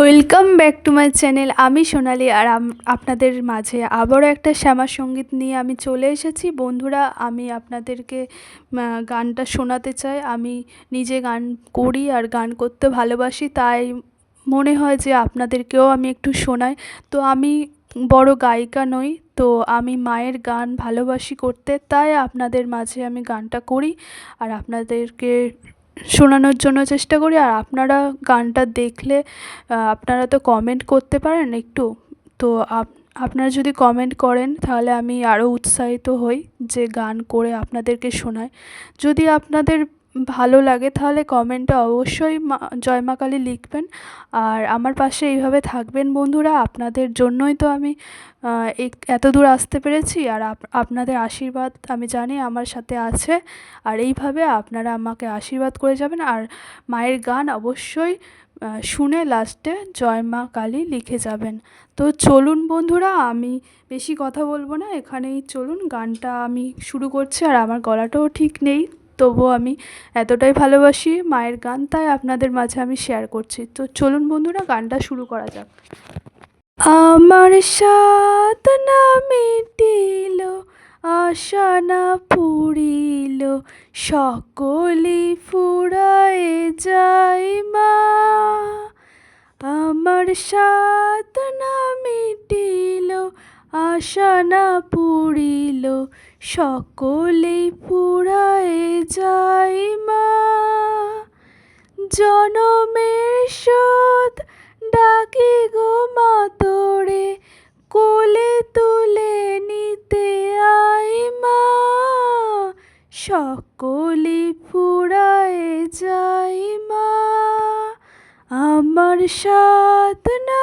Welcome back to my channel আমি সোনালি আর আপনাদের মাঝে আবারও একটা শ্যামা সংগীত নিয়ে আমি চলে এসেছি। বন্ধুরা, আমি আপনাদেরকে গানটা শোনাতে চাই। আমি নিজে গান করি আর গান করতে ভালোবাসি, তাই মনে হয় যে আপনাদেরকেও আমি একটু শোনাই। তো আমি বড় গায়িকা নই, তো আমি মায়ের গান ভালোবাসি করতে, তাই আপনাদের মাঝে আমি গানটা করি। আর আপনাদেরকে শোনানোর জন্য চেষ্টা করি। আর আপনারা গানটা দেখলে আপনারা তো কমেন্ট করতে পারেন একটু। তো আপনারা যদি কমেন্ট করেন, তাহলে আমি আরও উৎসাহিত হই যে গান করে আপনাদেরকে শোনাই। যদি আপনাদের ভালো লাগে, তাহলে কমেন্টে অবশ্যই মা, জয় মা কালী লিখবেন। আর আমার পাশে এইভাবে থাকবেন বন্ধুরা, আপনাদের জন্যই তো আমি এত দূর আসতে পেরেছি। আর আপনাদের আশীর্বাদ আমি জানি আমার সাথে আছে। আর এইভাবে আপনারা আমাকে আশীর্বাদ করে যাবেন। আর মায়ের গান অবশ্যই শুনে লাস্টে জয় মা কালী লিখে যাবেন। তো চলুন বন্ধুরা, আমি বেশি কথা বলব না, এখানেই চলুন। গানটা আমি শুরু করছি আর আমার গলাটাও ঠিক নেই। তবুও আমি এতটাই ভালোবাসি মায়ের গান তাই আপনাদের মাঝে আমি শেয়ার করছি। তো চলুন বন্ধুরা, গানটা শুরু করা যাক। আমার সাত না মিটিল, আশা না পুরিল সকলি ফুরায় যাই মা। আমার সাত না মিটিল, আশা না পুরিল সকলে ফুরায় যায় মা। জনমের শোধ ডাকি গো মা তোরে, কোলে তুলে নিতে আয় মা। সকলি ফুরায় যায় মা। আমার সাত না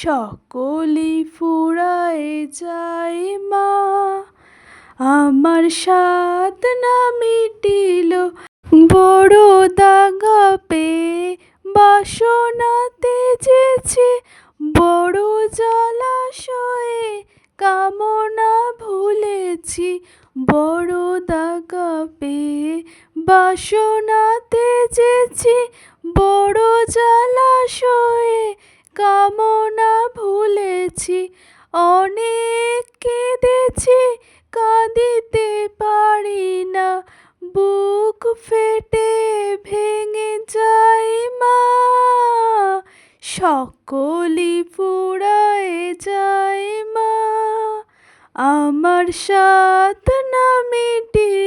সকলি ফুরায় যায় মা। আমার সাত না মিটিল, বড় দাগা পেয়ে বাসনাতে তেজেছে বড় জলাশয়ে কামনা ভুলেছি, বড় দাগা পেয়ে বাসনা তেজেছি বড় জলাশয়ে কামনা ভুলেছি, অনেক কেঁদেছি, কাঁদিতে পারি না। বুক ফেটে ভেঙে যায় মা সকলি ফুরায় যায় মা। আমার সাত না মিটিল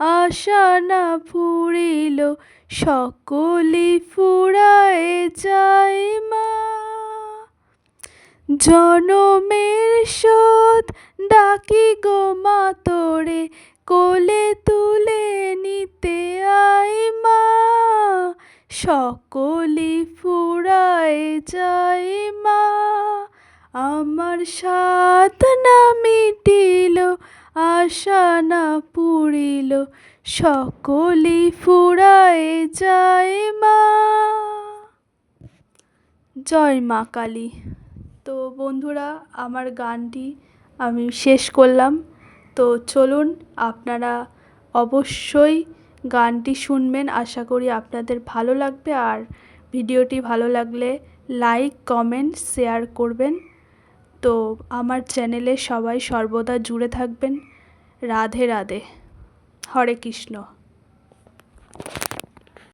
আশা না ফুরিল, সকলি ফুরায় যায় মা। জনমের শোধ ডাকি গো মা তোরে, কোলে তুলে নিতে আয় মা। সকলি ফুরায় যায় মা। আমার সাত না মিটিল আশা না পুরিল, সকলি ফুরায় যায় মা। জয় মা কালী। তো বন্ধুরা, আমার গানটি আমি শেষ করলাম। তো চলুন, আপনারা অবশ্যই গানটি শুনবেন। আশা করি আপনাদের ভালো লাগবে। আর ভিডিওটি ভালো লাগলে লাইক, কমেন্ট, শেয়ার করবেন। তো আমার চ্যানেলে সবাই সর্বদা জুড়ে থাকবেন। রাধে রাধে। হরে কৃষ্ণ।